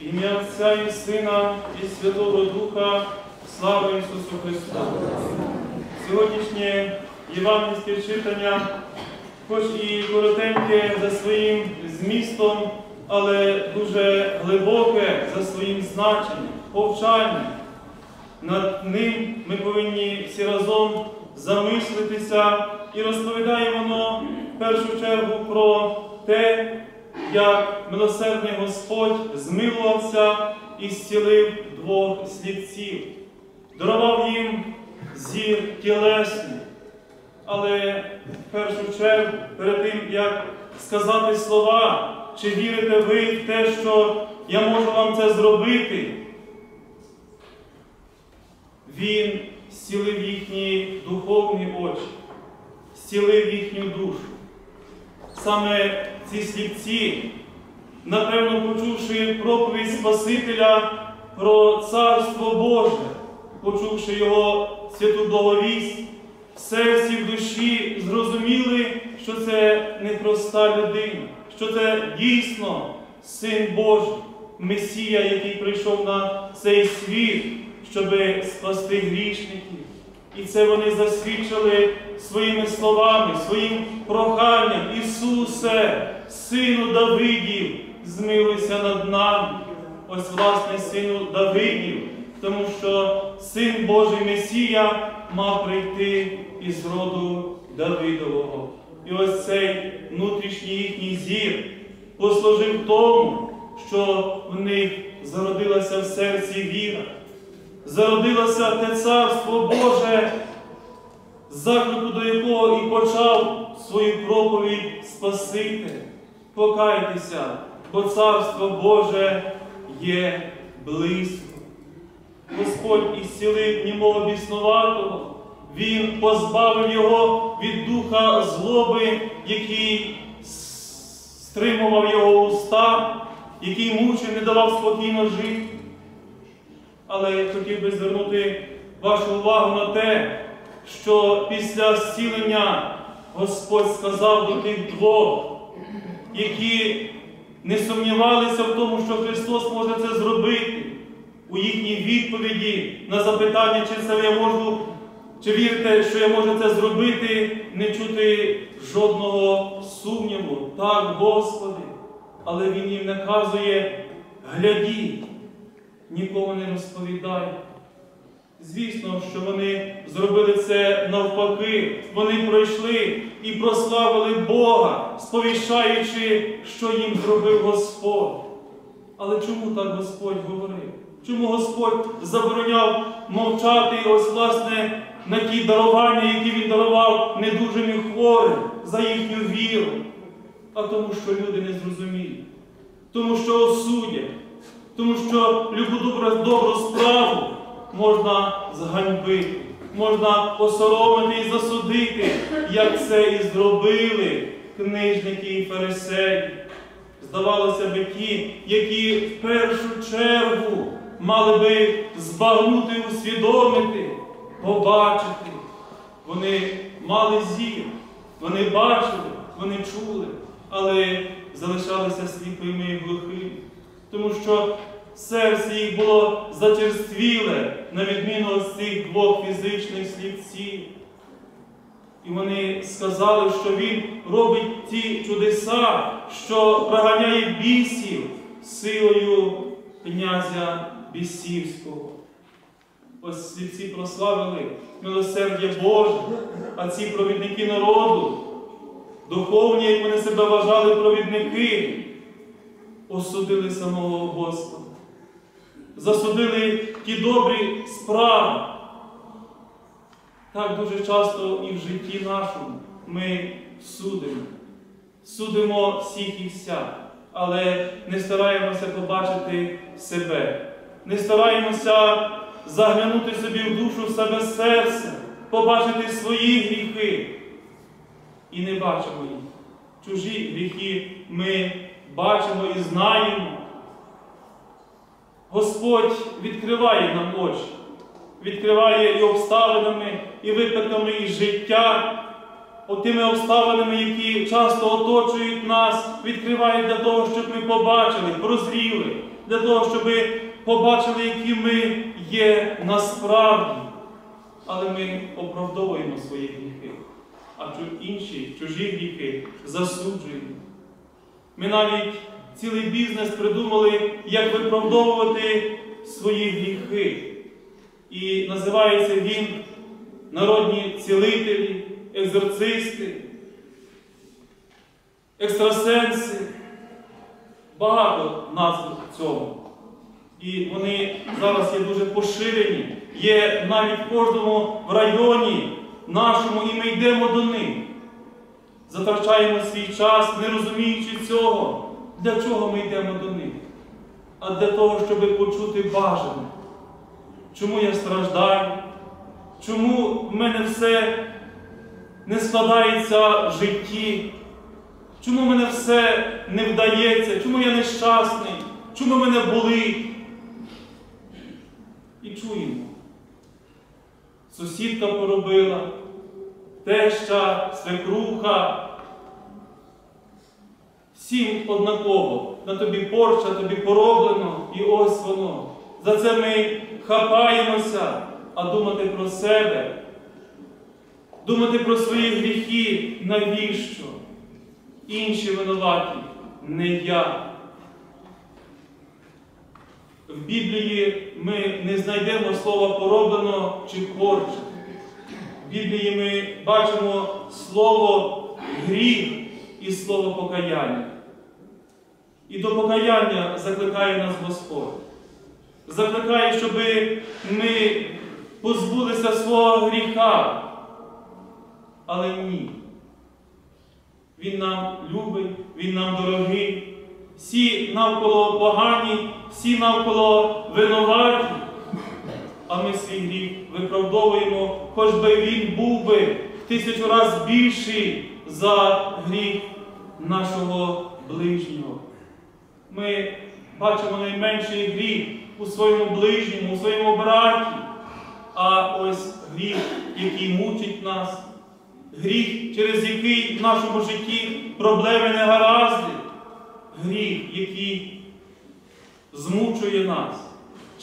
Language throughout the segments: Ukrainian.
Ім'я Отця і Сина і Святого Духа, слава Ісусу Христу! Сьогоднішнє євангельське читання, хоч і коротеньке за своїм змістом, але дуже глибоке за своїм значенням, повчальне. Над ним ми повинні всі разом замислитися і розповідає воно в першу чергу про те, як милосердний Господь змилувався і зцілив двох слідців, дарував їм зір тілесний. Але в першу чергу, перед тим, як сказати слова, чи вірите ви в те, що я можу вам це зробити, він зцілив їхні духовні очі, зцілив їхню душу. Саме ці сліпці, напевно, почувши проповідь Спасителя про Царство Боже, почувши Його святу благовість, в серці в душі зрозуміли, що це не проста людина, що це дійсно Син Божий, Месія, який прийшов на цей світ, щоб спасти грішників. І це вони засвідчили своїми словами, своїм проханням. Ісусе, Сину Давидів, змилуйся над нами. Ось, власне, сину Давидів, тому що Син Божий Месія мав прийти із роду Давидового. І ось цей внутрішній їхній зір послужив тому, що в них зародилася в серці віра зародилося те царство Боже, заклику до якого і почав свою проповідь Спаситель. Покайтеся, бо царство Боже є близько. Господь ісцілив німого біснуватого, Він позбавив його від духа злоби, який стримував його уста, який мучив, не давав спокійно жити. Але я хотів би звернути вашу увагу на те, що після зцілення Господь сказав до тих двох, які не сумнівалися в тому, що Христос може це зробити у їхній відповіді на запитання, чи це я можу, чи вірите, що я можу це зробити, не чути жодного сумніву. Так, Господи, але Він їм наказує, глядіть нікому не розповідай. Звісно, що вони зробили це навпаки, вони пройшли і прославили Бога, сповіщаючи, що їм зробив Господь. Але чому так Господь говорив? Чому Господь забороняв мовчати ось, власне, на ті дарування, які він дарував недужим і хворим за їхню віру? А тому, що люди не зрозуміють, тому що осудять тому що любу добру справу можна зганьбити, можна посоромити і засудити, як це і зробили книжники і фарисеї. Здавалося би, ті, які в першу чергу мали би збагнути, усвідомити, побачити. Вони мали зір, вони бачили, вони чули, але залишалися сліпими і глухими тому що серце їх було зачерствіле, на відміну від цих двох фізичних слідців. І вони сказали, що Він робить ті чудеса, що проганяє бісів силою князя Бісівського. Ось слідці прославили милосердя Боже, а ці провідники народу, духовні, як вони себе вважали, провідники, осудили самого Господа, засудили ті добрі справи. Так дуже часто і в житті нашому ми судимо, судимо всіх і вся, але не стараємося побачити себе, не стараємося заглянути собі в душу в себе серце, побачити свої гріхи. І не бачимо їх. Чужі гріхи ми бачимо і знаємо. Господь відкриває нам очі, відкриває і обставинами, і випадками і життя, тими обставинами, які часто оточують нас, відкриває для того, щоб ми побачили, прозріли, для того, щоб побачили, які ми є насправді. Але ми оправдовуємо свої гріхи, а інші чужі гріхи засуджуємо. Ми навіть цілий бізнес придумали, як виправдовувати свої гріхи. І називається він народні цілителі, екзорцисти, екстрасенси. Багато назв цьому. І вони зараз є дуже поширені, є навіть в кожному районі нашому, і ми йдемо до них. Затрачаємо свій час, не розуміючи цього, для чого ми йдемо до них, а для того, щоб почути бажане. Чому я страждаю? Чому в мене все не складається в житті? Чому мене все не вдається? Чому я нещасний? Чому мене болить? І чуємо. Сусідка поробила, теща, свекруха. Всім однаково. На тобі порча, тобі пороблено, і ось воно. За це ми хапаємося, а думати про себе, думати про свої гріхи, навіщо? Інші винуваті, не я. В Біблії ми не знайдемо слова пороблено чи порче. В Біблії ми бачимо слово гріх і слово покаяння. І до покаяння закликає нас Господь. Закликає, щоб ми позбулися свого гріха. Але ні. Він нам любить, Він нам дорогий. Всі навколо погані, всі навколо винуваті. А ми свій гріх виправдовуємо, хоч би він був би тисячу разів більший за гріх нашого ближнього. Ми бачимо найменший гріх у своєму ближньому, у своєму браті, а ось гріх, який мучить нас, гріх, через який в нашому житті проблеми не гаразди, гріх, який змучує нас,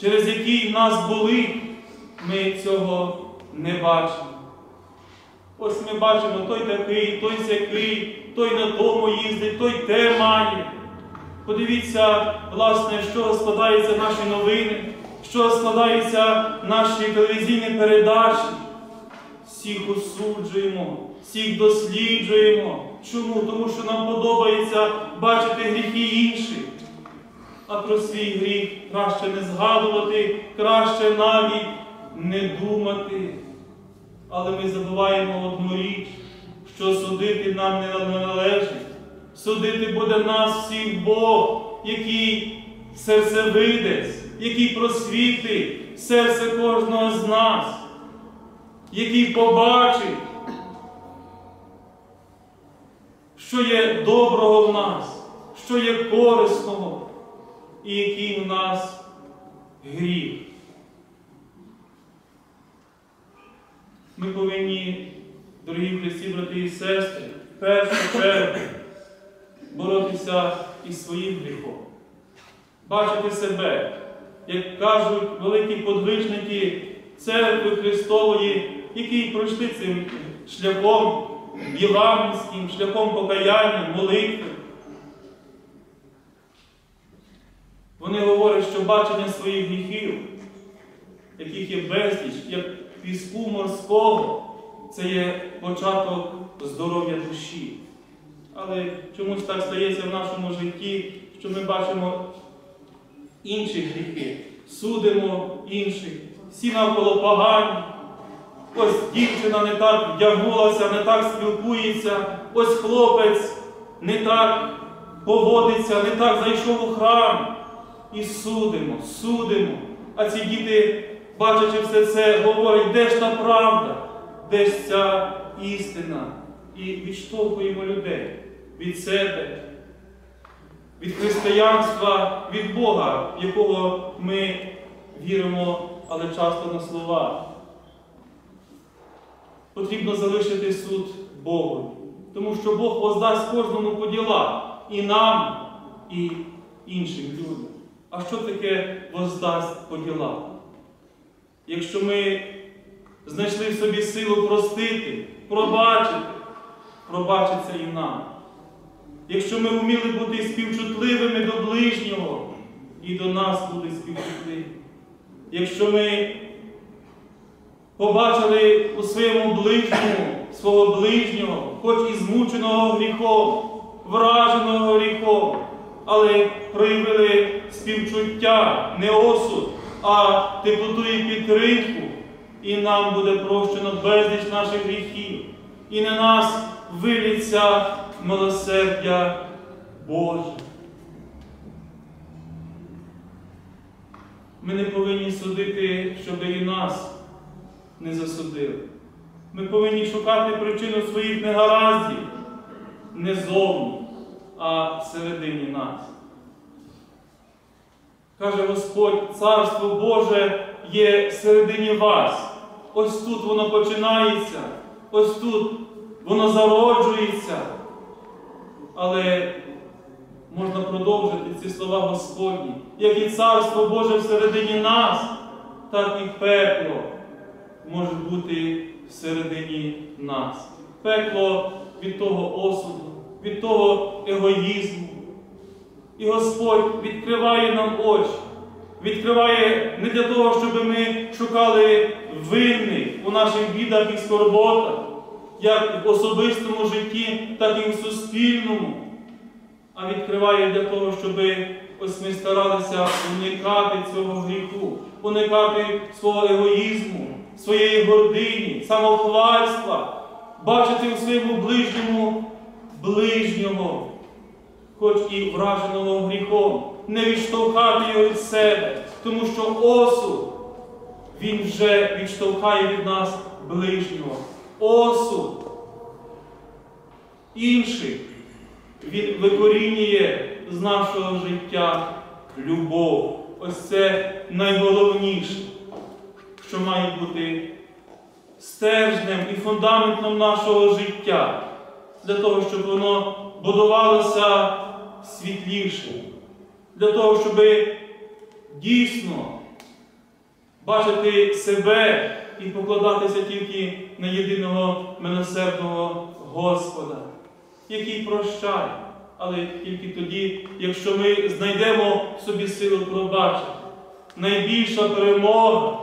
через який нас болить, ми цього не бачимо. Ось ми бачимо той такий, той сякий, той на тому їздить, той те має. Подивіться, власне, чого складаються наші новини, чого складаються наші телевізійні передачі. Всіх осуджуємо, всіх досліджуємо. Чому? Тому що нам подобається бачити гріхи інших. А про свій гріх краще не згадувати, краще навіть не думати. Але ми забуваємо одну річ, що судити нам не належить. Судити буде нас всіх Бог, який серцевидець, який просвітить серце кожного з нас, який побачить, що є доброго в нас, що є корисного, і який в нас гріх. Ми повинні, дорогі Христі, брати і сестри, першу чергу боротися із своїм гріхом, бачити себе, як кажуть великі подвижники церкви Христової, які пройшли цим шляхом євангельським, шляхом покаяння, молитви. Вони говорять, що бачення своїх гріхів, яких є безліч, як піску морського, це є початок здоров'я душі. Але чомусь так стається в нашому житті, що ми бачимо інші гріхи, судимо інших, всі навколо погані. Ось дівчина не так вдягнулася, не так спілкується, ось хлопець не так поводиться, не так зайшов у храм. І судимо, судимо. А ці діти, бачачи все це, говорять, де ж та правда, де ж ця істина. І відштовхуємо людей від себе, від християнства, від Бога, в якого ми віримо, але часто на слова. Потрібно залишити суд Богу, тому що Бог воздасть кожному по ділах і нам, і іншим людям. А що таке воздасть по ділах? Якщо ми знайшли в собі силу простити, пробачити, пробачиться і нам. Якщо ми вміли бути співчутливими до ближнього, і до нас будуть співчутливі. Якщо ми побачили у своєму ближньому свого ближнього, хоч і змученого гріхом, враженого гріхом, але проявили співчуття, не осуд, а теплоту і підтримку, і нам буде прощено безліч наших гріхів, і на нас виліться милосердя Боже. Ми не повинні судити, щоб і нас не засудили. Ми повинні шукати причину своїх негараздів не зовні, а всередині нас. Каже Господь, Царство Боже є всередині вас. Ось тут воно починається, ось тут воно зароджується. Але можна продовжити ці слова Господні, як і Царство Боже всередині нас, так і пекло може бути всередині нас. Пекло від того осуду, від того егоїзму. І Господь відкриває нам очі, відкриває не для того, щоб ми шукали винних у наших бідах і скорботах, як в особистому житті, так і в суспільному, а відкриває для того, щоб ось ми старалися уникати цього гріху, уникати свого егоїзму, своєї гордині, самохвальства, бачити у своєму ближньому ближнього, хоч і враженого гріхом, не відштовхати його від себе, тому що осуд, він вже відштовхає від нас ближнього. Осуд інших. Він викорінює з нашого життя любов. Ось це найголовніше, що має бути стержнем і фундаментом нашого життя, для того, щоб воно будувалося світліше, для того, щоб дійсно бачити себе і покладатися тільки на єдиного милосердного Господа який прощає, але тільки тоді, якщо ми знайдемо собі силу пробачити. Найбільша перемога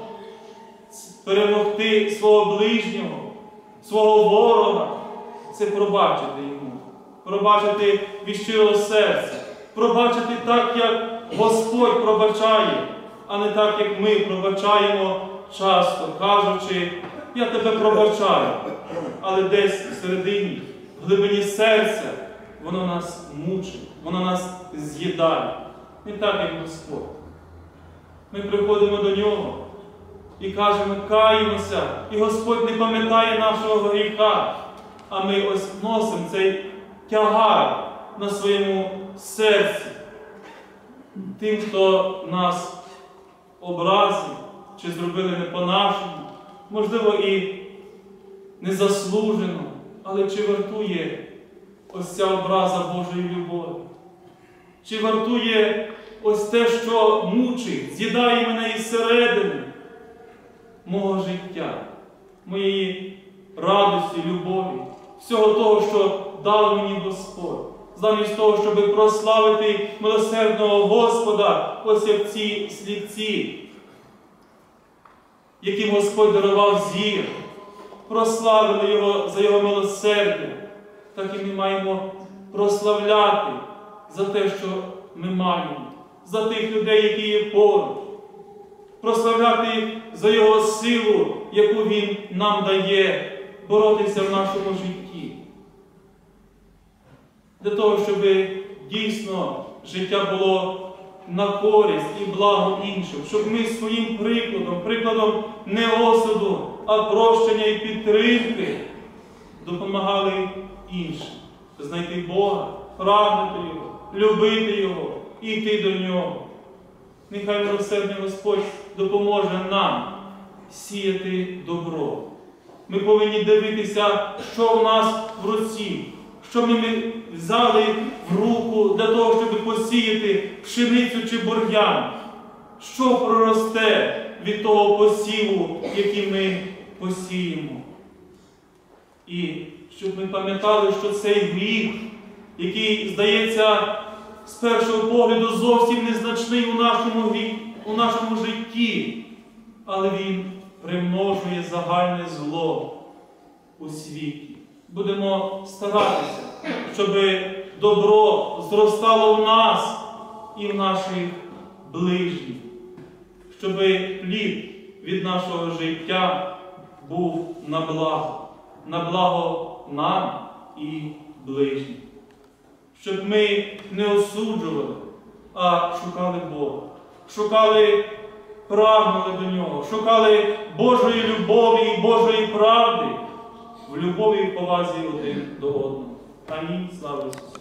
перемогти свого ближнього, свого ворога це пробачити йому, пробачити від щирого серця, пробачити так, як Господь пробачає, а не так, як ми пробачаємо часто, кажучи, я тебе пробачаю, але десь всередині в глибині серця воно нас мучить, воно нас з'їдає. Не так, як Господь. Ми приходимо до нього і кажемо, каємося, і Господь не пам'ятає нашого гріха, а ми ось носимо цей тягар на своєму серці. Тим, хто нас образив чи зробили не по-нашому, можливо, і незаслужено. Але чи вартує ось ця образа Божої любові? Чи вартує ось те, що мучить, з'їдає мене із середини мого життя, моєї радості, любові, всього того, що дав мені Господь, замість того, щоб прославити милосердного Господа, ось як ці слівці, яким Господь дарував зір. Прославили Його за Його милосердя, так і ми маємо прославляти за те, що ми маємо, за тих людей, які є поруч, прославляти за Його силу, яку Він нам дає боротися в нашому житті. Для того, щоб дійсно життя було на користь і благо іншим, щоб ми своїм прикладом, прикладом не осуду, а прощення і підтримки допомагали іншим знайти Бога, прагнути Його, любити Його, і йти до Нього. Нехай милосердний Господь допоможе нам сіяти добро. Ми повинні дивитися, що в нас в руці, що ми взяли в руку для того, щоб посіяти пшеницю чи бур'ян, що проросте від того посіву, який ми посіємо. І щоб ми пам'ятали, що цей гріх, який здається з першого погляду зовсім незначний у нашому, у нашому житті, але він примножує загальне зло у світі. Будемо старатися, щоб добро зростало в нас і в наших ближніх, щоб плід від нашого життя був на благо, на благо нам і ближнім. Щоб ми не осуджували, а шукали Бога, шукали, прагнули до Нього, шукали Божої любові і Божої правди в любові і повазі один до одного. Амінь. Слава Ісусу!